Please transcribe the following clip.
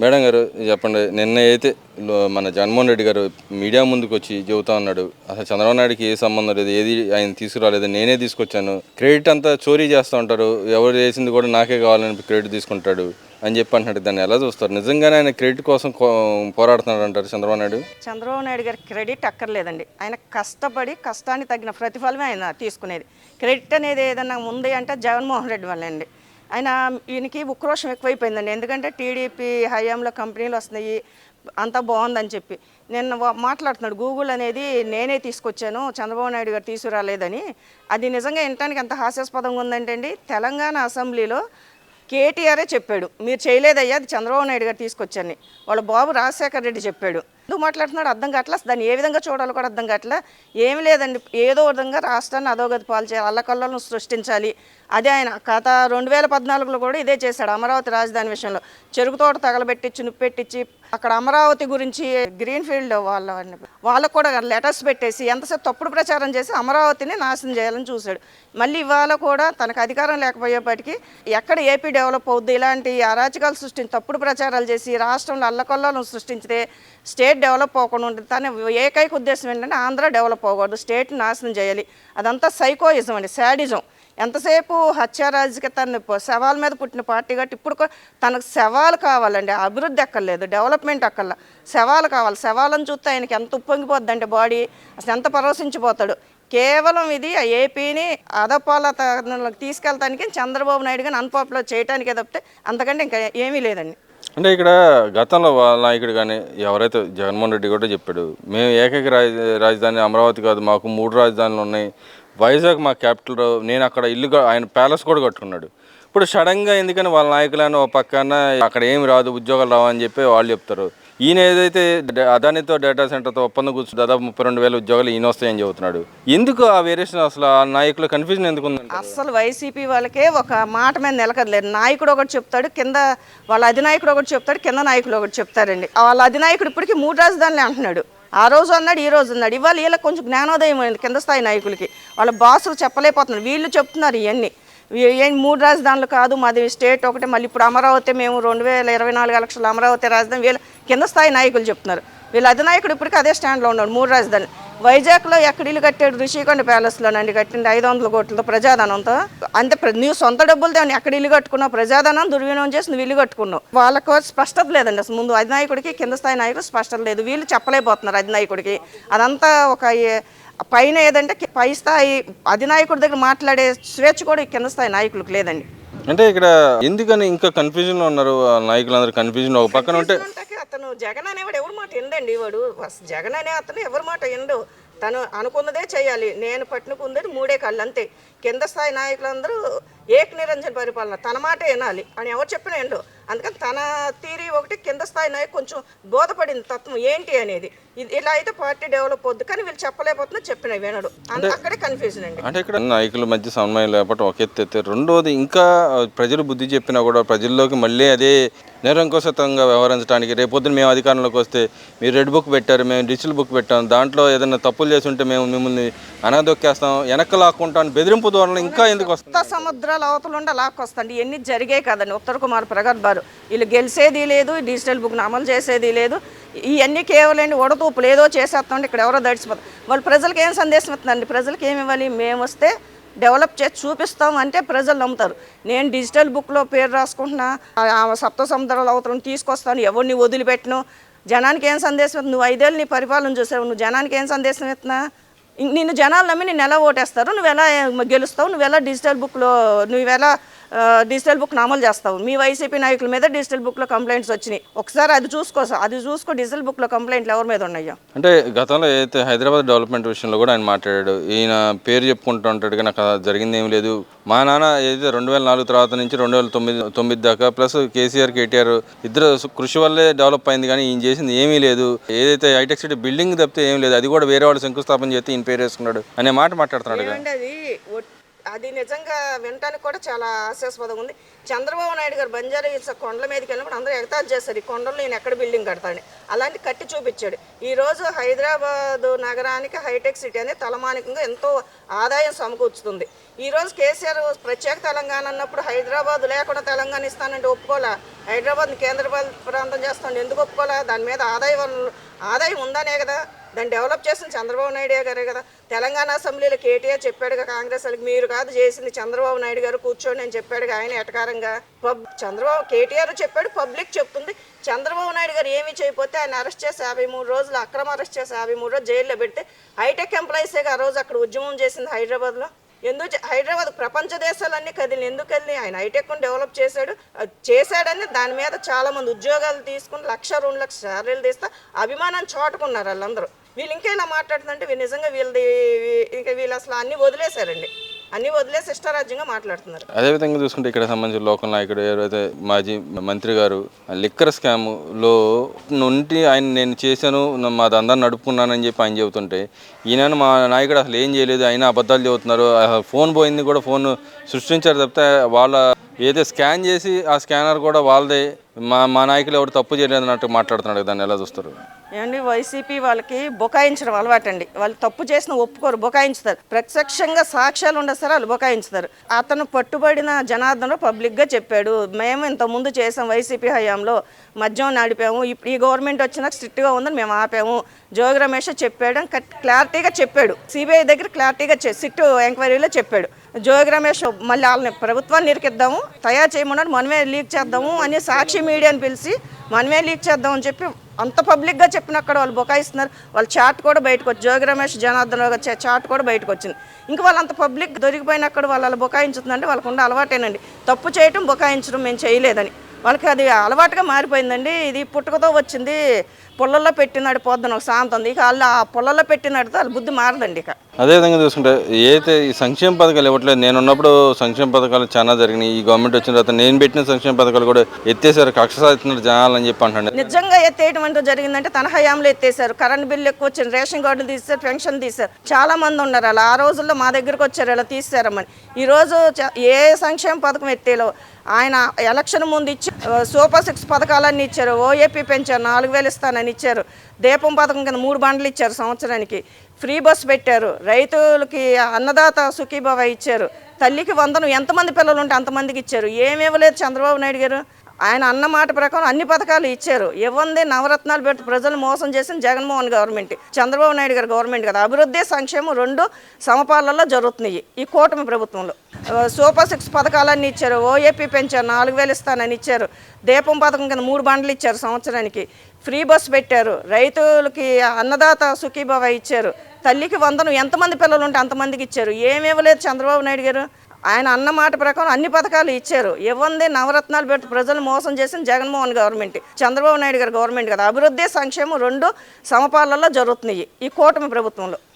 Madam గారు చెప్పండి. నిన్న అయితే మన జగన్మోహన్ రెడ్డి గారు మీడియా ముందుకు వచ్చి చెబుతా ఉన్నాడు. అసలు చంద్రబాబు నాయుడుకి ఏ సంబంధం లేదు ఏది ఆయన తీసుకురాలేదు నేనే తీసుకొచ్చాను. క్రెడిట్ అంతా చోరీ చేస్తూ ఉంటారు. ఎవరు చేసింది కూడా నాకే కావాలని క్రెడిట్ తీసుకుంటాడు అని చెప్పి అంటున్నాడు. దాన్ని ఎలా చూస్తారు? నిజంగానే ఆయన క్రెడిట్ కోసం పోరాడుతున్నాడు అంటారు చంద్రబాబు నాయుడు? చంద్రబాబు నాయుడు గారి క్రెడిట్ అక్కర్లేదండి. ఆయన కష్టపడి కష్టానికి తగిన ప్రతిఫలమే ఆయన తీసుకునేది. క్రెడిట్ అనేది ఏదన్నా ఉంది అంటే జగన్మోహన్ రెడ్డి వల్లే అండి. ఆయన ఈయనకి ఉక్రోషం ఎక్కువైపోయిందండి. ఎందుకంటే టీడీపీ హయాంలో కంపెనీలు వస్తున్నాయి అంతా బాగుందని చెప్పి. నిన్న వా- మాట్లాడుతున్నాడు గూగుల్ అనేది నేనే తీసుకొచ్చాను చంద్రబాబు నాయుడు గారు తీసుకురాలేదని. అది నిజంగా వినటానికి ఎంత హాస్యాస్పదంగా ఉందంటే అండి తెలంగాణ అసెంబ్లీలో కేటీఆరే చెప్పాడు మీరు చేయలేదయ్యా అది చంద్రబాబు నాయుడు గారు తీసుకొచ్చాను వాళ్ళ బాబు రాజశేఖర రెడ్డి చెప్పాడు ఎందుకు మాట్లాడుతున్నాడు అర్థం కావట్లా? దాన్ని ఏ విధంగా చూడాలో కూడా అర్థం కావట్లా? ఏమి లేదండి. ఏదో విధంగా రాష్ట్రాన్ని అధోగతి పాలు చేయాలి అల్లకల్లను సృష్టించాలి. అదే ఆయన గత రెండు వేల పద్నాలుగులో కూడా ఇదే చేశాడు అమరావతి రాజధాని విషయంలో. చెరుకు తోట తగలబెట్టించి నుప్పెట్టించి అక్కడ అమరావతి గురించి గ్రీన్ ఫీల్డ్ వాళ్ళ వాళ్ళకు కూడా లెటర్స్ పెట్టేసి ఎంతసేపు తప్పుడు ప్రచారం చేసి అమరావతిని నాశనం చేయాలని చూశాడు. మళ్ళీ ఇవాళ కూడా తనకు అధికారం లేకపోయేపటికి ఎక్కడ ఏపీ డెవలప్ అవుద్ది? ఇలాంటి అరాచకాలు సృష్టించి తప్పుడు ప్రచారాలు చేసి రాష్ట్రంలో అల్లకొల్లాలను సృష్టించితే స్టేట్ డెవలప్ అవ్వకుండా ఉంటుంది. తన ఏకైక ఉద్దేశం ఏంటంటే ఆంధ్ర డెవలప్ అవ్వకూడదు స్టేట్ నాశనం చేయాలి. అదంతా సైకోయిజం అండి శాడిజం. ఎంతసేపు హత్య తన శవాల మీద పుట్టిన పార్టీ కాబట్టి ఇప్పుడు కూడా తనకు శవాలు కావాలండి. అభివృద్ధి ఎక్కర్లేదు డెవలప్మెంట్ అక్కర్ల శవాలు కావాలి. శవాలను చూస్తే ఆయనకి ఎంత ఉప్పొంగిపోద్ది అంటే బాడీ అసలు ఎంత పరవశించిపోతాడు. కేవలం ఇది ఆ ఏపీని అదపాల తీసుకెళ్తానికి చంద్రబాబు నాయుడు కానీ అన్పాపులర్ చేయడానికే తప్పితే అంతకంటే ఇంకా ఏమీ లేదండి. అంటే ఇక్కడ గతంలో వాళ్ళ నాయకుడు కానీ ఎవరైతే జగన్మోహన్ రెడ్డి కూడా చెప్పాడు మేము ఏకైక రాజ రాజధాని అమరావతి కాదు మాకు మూడు రాజధానులు ఉన్నాయి. వైజాగ్ మా క్యాపిటల్ నేను అక్కడ ఇల్లు ఆయన ప్యాలెస్ కూడా కట్టుకున్నాడు. ఇప్పుడు సడన్గా ఎందుకని వాళ్ళ నాయకులను ఓ పక్కన అక్కడ ఏమి రాదు ఉద్యోగాలు రావని చెప్పి వాళ్ళు చెప్తారు. ఈయన ఏదైతే అదానితో డేటా సెంటర్తో ఒప్పందం కూర్చు దాదాపు ముప్పై రెండు వేల ఉద్యోగాలు ఈయన వస్తాయని చెబుతున్నాడు. ఎందుకు ఆ వేరియేషన్ అసలు ఆ నాయకుల కన్ఫ్యూజన్ ఎందుకు అసలు వైసీపీ వాళ్ళకే ఒక మాట మీద నిలకడలేదు. నాయకుడు ఒకటి చెప్తాడు కింద వాళ్ళ అధినాయకుడు ఒకటి చెప్తాడు కింద నాయకుడు ఒకటి చెప్తారండి. వాళ్ళ అధినాయకుడు ఇప్పటికీ మూడు రాజధానులు అంటున్నాడు. ఆ రోజు అన్నాడు ఈ రోజు అన్నాడు. ఇవాళ వీళ్ళకి కొంచెం జ్ఞానోదయం అయింది కింద స్థాయి నాయకులకి. వాళ్ళ బాసులు చెప్పలేకపోతున్నారు వీళ్ళు చెప్తున్నారు ఇవన్నీ. ఏం మూడు రాజధానులు కాదు మాది స్టేట్ ఒకటే. మళ్ళీ ఇప్పుడు అమరావతి మేము రెండు వేల ఇరవై నాలుగు లక్షల అమరావతి రాజధాని వీళ్ళ కింద స్థాయి నాయకులు చెప్తున్నారు. వీళ్ళ అధినాయకుడు ఇప్పటికీ అదే స్టాండ్లో ఉన్నాడు మూడు రాజధాని వైజాగ్లో ఎక్కడ ఇల్లు కట్టాడు? రిషికొండ ప్యాలెస్లోనండి కట్టింది ఐదు వందల కోట్లతో ప్రజాధనంతో. అంతే నువ్వు సొంత డబ్బులతో ఎక్కడ ఇల్లు కట్టుకున్నావు? ప్రజాధనం దుర్వినియోగం చేసి నువ్వు ఇల్లు కట్టుకున్నావు. వాళ్ళకు స్పష్టత లేదండి అసలు. ముందు అధినాయకుడికి కింద స్థాయి నాయకుడు స్పష్టత లేదు. వీళ్ళు చెప్పలేకపోతున్నారు అధినాయకుడికి. అదంతా ఒక పైన ఏదంటే పై స్థాయి అధినాయకుడి దగ్గర మాట్లాడే స్వేచ్ఛ కూడా కింద స్థాయి నాయకులకు లేదండి. అంటే ఇక్కడ ఎందుకని ఇంకా కన్ఫ్యూజన్లో ఉన్నారు ఆ నాయకులందరూ? కన్ఫ్యూజన్ ఒక పక్కన ఉంటే అతను జగన్ అనేవాడు ఎవరి మాట ఎండండి వాడు. జగన్ అనే అతను ఎవరి మాట ఎండు తను అనుకున్నదే చేయాలి. నేను పట్టుకున్నది మూడే కళ్ళు అంతే. కింద స్థాయి నాయకులందరూ ఏక నిరంజన పరిపాలన. తన మాట వినాలి అని ఎవరు చెప్పిన ఎండు అందుకని తన తీరి ఒకటి కింద స్థాయి నాయకు కొంచెం బోధపడింది తత్వం ఏంటి అనేది. ఇది ఇలా అయితే పార్టీ డెవలప్ అవుద్ది కానీ వీళ్ళు చెప్పలేకపోతున్నా చెప్పిన వినడు. అక్కడే కన్ఫ్యూజన్ అండి. అంటే ఇక్కడ నాయకుల మధ్య సమన్వయం లేకపోవడం ఒక ఎత్తు రెండోది ఇంకా ప్రజలు బుద్ధి చెప్పినా కూడా ప్రజల్లోకి మళ్ళీ అదే నిరంకుశతంగా వ్యవహరించడానికి రేపొద్దున మేము అధికారంలోకి వస్తే మీరు రెడ్ బుక్ పెట్టారు మేము డిజిటల్ బుక్ పెట్టాం దాంట్లో ఏదైనా తప్పులు చేసి ఉంటే మేము మిమ్మల్ని అనదొక్కేస్తాం వెనక్కి లాక్కుంటాం బెదిరింపు ధోరణి ఇంకా ఎందుకు వస్తుంది? సముద్రాల అవతల ఉండి లాక్కొస్తండి. ఇవన్నీ జరిగాయి కదండి. ఉత్తర కుమార్ ప్రగల్భారు వీళ్ళు గెలిచేది లేదు డిజిటల్ బుక్ని అమలు చేసేది లేదు. ఇవన్నీ కేవలం ఒడతూపులు. ఏదో చేసేస్తామండి ఇక్కడ ఎవరో దడిచిపోతారు. వాళ్ళు ప్రజలకు ఏం సందేశం ఇస్తుందండి ప్రజలకు ఏమి ఇవ్వాలి? మేము వస్తే డెవలప్ చేసి చూపిస్తాం అంటే ప్రజలు నమ్ముతారు. నేను డిజిటల్ బుక్లో పేరు రాసుకుంటున్నా. సప్త సముద్రాల అవతలను తీసుకొస్తాను. ఎవరిని వదిలిపెట్టను? జనానికి ఏం సందేశం నువ్వు ఐదేళ్ళు నీ పరిపాలన చూసావు నువ్వు జనానికి ఏం సందేశం ఇస్తున్నా నిన్ను జనాలు నమ్మి నేను ఎలా ఓటేస్తారు? నువ్వు ఎలా గెలుస్తావు? నువ్వు ఎలా డిజిటల్ బుక్లో నువ్వు ఎలా డిజిటల్ బుక్ను అమలు చేస్తావు. మీ వైసీపీ నాయకుల మీద డిజిటల్ బుక్లో కంప్లైంట్స్ వచ్చినాయి. ఒకసారి అది చూసుకో. అది చూసుకో డిజిటల్ బుక్లో కంప్లైంట్లు ఎవరి మీద ఉన్నాయో. అంటే గతంలో ఏదైతే హైదరాబాద్ డెవలప్మెంట్ విషయంలో కూడా ఆయన మాట్లాడాడు ఈయన పేరు చెప్పుకుంటూ ఉంటాడు కానీ అక్కడ జరిగింది ఏం లేదు. మా నాన్న ఏదైతే రెండు వేల నాలుగు తర్వాత నుంచి రెండు వేల తొమ్మిది తొమ్మిది దాకా ప్లస్ కేసీఆర్ కేటీఆర్ ఇద్దరు కృషి వల్లే డెవలప్ అయింది కానీ ఈయన చేసింది ఏమీ లేదు. ఏదైతే హైటెక్ సిటీ బిల్డింగ్ తప్పితే ఏం లేదు. అది కూడా వేరే వాళ్ళు శంకుస్థాపన చేస్తే ఈయన పేరు వేసుకున్నాడు అనే మాట మాట్లాడుతున్నాడు అది నిజంగా వినటానికి కూడా చాలా హాస్యాస్పదంగా ఉంది. చంద్రబాబు నాయుడు గారు బంజారా హిల్స్ కొండల మీదకి వెళ్ళినప్పుడు అందరూ ఎగతాలు చేస్తారు ఈ కొండలు నేను ఎక్కడ బిల్డింగ్ కడతాను అలాంటి కట్టి చూపించాడు. ఈరోజు హైదరాబాద్ నగరానికి హైటెక్ సిటీ అనేది తలమానికంగా ఎంతో ఆదాయం సమకూర్చుతుంది. ఈరోజు కేసీఆర్ ప్రత్యేక తెలంగాణ అన్నప్పుడు హైదరాబాద్ లేకుండా తెలంగాణ ఇస్తానంటే ఒప్పుకోలే? హైదరాబాద్ని కేంద్ర ప్రాంతం చేస్తాను ఎందుకు ఒప్పుకోలే? దాని మీద ఆదాయ వనరులు ఆదాయం ఉందనే కదా. దాన్ని డెవలప్ చేసిన చంద్రబాబు నాయుడు గారే కదా. తెలంగాణ అసెంబ్లీలో కేటీఆర్ చెప్పాడుగా కాంగ్రెస్ వాళ్ళకి మీరు కాదు చేసింది చంద్రబాబు నాయుడు గారు కూర్చోండి అని చెప్పాడుగా ఆయన ఎటకారంగా. పబ్ చంద్రబాబు కేటీఆర్ చెప్పాడు పబ్లిక్ చెప్తుంది. చంద్రబాబు నాయుడు గారు ఏమీ చేయకపోతే ఆయన అరెస్ట్ చేసి యాభై మూడు రోజులు అక్రమ అరెస్ట్ చేసి యాభై మూడు రోజులు జైల్లో పెడితే హైటెక్ ఎంప్లాయీసే ఆ రోజు అక్కడ ఉద్యమం చేసింది హైదరాబాద్లో. ఎందుకు హైదరాబాద్ ప్రపంచ దేశాలన్నీ కదిలి ఎందుకు వెళ్ళి ఆయన హైటెక్ డెవలప్ చేశాడు. చేశాడని దాని మీద చాలా మంది ఉద్యోగాలు తీసుకుని లక్ష రెండు లక్ష శాలరీలు తీస్తా అభిమానం చాటుకున్నారు వాళ్ళందరూ. వీళ్ళు ఇంకా ఇలా మాట్లాడుతుందంటే వీళ్ళు నిజంగా వీళ్ళది ఇంకా వీళ్ళు అసలు అన్ని వదిలేశారండి. అన్ని వదిలేసి ఇష్టారాజ్యంగా మాట్లాడుతున్నారు. అదేవిధంగా చూసుకుంటే ఇక్కడ సంబంధించిన లోకల్ నాయకుడు ఎవరైతే మాజీ మంత్రి గారు లిక్కర్ స్కామ్లో నుండి ఆయన నేను చేశాను మా దందాన్ని నడుపుకున్నానని చెప్పి ఆయన చెబుతుంటే ఈయన మా నాయకుడు అసలు ఏం చేయలేదు ఆయన అబద్ధాలు చెబుతున్నారు ఫోన్ పోయింది కూడా ఫోన్ సృష్టించారు తప్పితే వాళ్ళ ఏదో స్కాన్ చేసి ఆ స్కానర్ కూడా వాళ్ళదే మా మా నాయకులు ఎవరు తప్పు చేయలేదు అన్నట్టు మాట్లాడుతున్నాడు దాన్ని ఎలా చూస్తారు? ఏమండి వైసీపీ వాళ్ళకి బుకాయించడం అలవాటండి. వాళ్ళు తప్పు చేసిన ఒప్పుకోరు బుకాయించుతారు. ప్రత్యక్షంగా సాక్ష్యాలు ఉండదు సార్ వాళ్ళు బుకాయించుతారు. అతను పట్టుబడిన జనార్దనరావు పబ్లిక్గా చెప్పాడు మేము ఇంత ముందు చేసాం వైసీపీ హయాంలో మద్యం నడిపాము ఇప్పుడు ఈ గవర్నమెంట్ వచ్చినాక స్ట్రిక్ట్గా ఉందని మేము ఆపాము. జోగి రమేష్ చెప్పాడు కట్- క్లారిటీగా చెప్పాడు. సిబిఐ దగ్గర క్లారిటీగా సిట్ ఎంక్వైరీలో చెప్పాడు. జోగి రమేష్ మళ్ళీ వాళ్ళని ప్రభుత్వాన్ని నిరికిద్దాము తయారు చేయమన్నాడు మనమే లీక్ చేద్దాము అని సాక్షి మీడియాని పిలిచి మనమే లీక్ చేద్దామని చెప్పి అంత పబ్లిక్గా చెప్పినక్కడ వాళ్ళు బొకాయిస్తున్నారు. వాళ్ళ చాట్ కూడా బయటకు వచ్చి జోగి రమేష్ జనార్దన్ చాట్ కూడా బయటకు వచ్చింది. ఇంకా వాళ్ళు అంత పబ్లిక్ దొరికిపోయినక్కడ వాళ్ళు అలా బొకాయించుతుందంటే వాళ్ళకు అలవాటేనండి. తప్పు చేయటం బొకాయించడం మేము చేయలేదని. వాళ్ళకి అది అలవాటుగా మారిపోయిందండి. ఇది పుట్టుకతో వచ్చింది. పుల్లల్లో పెట్టినాడు పొద్దున ఉంది. ఇక వాళ్ళు ఆ పుల్లలో పెట్టినాడితో వాళ్ళ బుద్ధి మారదండి ఇక. అదేవిధంగా చూసుకుంటే ఏదైతే ఈ సంక్షేమ పథకాలు ఇవ్వట్లేదు నేను ఉన్నప్పుడు సంక్షేమ పథకాలు చాలా జరిగినాయి. ఈ గవర్నమెంట్ వచ్చిన తర్వాత నేను పెట్టిన సంక్షేమ పథకాలు కూడా ఎత్తేసారు కక్ష సాధిస్తున్నారు జనాలని చెప్పి అంటున్నాడు. నిజంగా ఎత్తేయడం అంటూ జరిగిందంటే తన హయాంలో ఎత్తేసారు కరెంట్ బిల్లు ఎక్కువ వచ్చింది రేషన్ కార్డులు తీసారు పెన్షన్ తీశారు చాలా మంది ఉన్నారు అలా. ఆ రోజుల్లో మా దగ్గరకు వచ్చారు ఇలా తీసారమ్మని ఈ రోజు చ- ఏ సంక్షేమ పథకం ఎత్తేలో ఆయన ఎలక్షన్ ముందు ఇచ్చి సూపర్ సిక్స్ పథకాలన్నీ ఇచ్చారు. ఓఏపీ పెంచారు నాలుగు వేలు ఇస్తానని. ఇచ్చారు. దీపం పథకం కింద మూడు బండ్లు ఇచ్చారు సంవత్సరానికి. ఫ్రీ బస్ పెట్టారు. రైతులకి అన్నదాత సుఖీభావ ఇచ్చారు. తల్లికి వందనం ఎంతమంది పిల్లలు ఉంటే అంతమందికి ఇచ్చారు. ఏమివ్వలేదు చంద్రబాబు నాయుడు గారు. ఆయన అన్న మాట ప్రకారం అన్ని పథకాలు ఇచ్చారు. ఇవ్వంది నవరత్నాలు పెట్టి ప్రజలు మోసం చేసిన జగన్మోహన్ గవర్నమెంట్. చంద్రబాబు నాయుడు గారి గవర్నమెంట్ కదా. అభివృద్ధి సంక్షేమం రెండు సమపాలలో జరుగుతున్నాయి ఈ కూటమి ప్రభుత్వంలో. సూపర్ సిక్స్ పథకాలన్నీ ఇచ్చారు. ఓఏపీ పెంచారు. నాలుగు వేలు ఇస్తానని ఇచ్చారు. దీపం పథకం కింద మూడు బండ్లు ఇచ్చారు సంవత్సరానికి. ఫ్రీ బస్ పెట్టారు. రైతులకి అన్నదాత సుఖీభవ ఇచ్చారు. తల్లికి వందనం ఎంతమంది పిల్లలు ఉంటే అంతమందికి ఇచ్చారు. ఏమి ఇవ్వలేదు చంద్రబాబు నాయుడు గారు. ఆయన అన్న మాట ప్రకారం అన్ని పథకాలు ఇచ్చారు. ఇవ్వంది నవరత్నాలు పెట్టి ప్రజలు మోసం చేసిన జగన్మోహన్ గవర్నమెంట్. చంద్రబాబు నాయుడు గారు గవర్నమెంట్ కదా. అభివృద్ధి సంక్షేమం రెండు సమపాలలో జరుగుతున్నాయి ఈ కూటమి ప్రభుత్వంలో.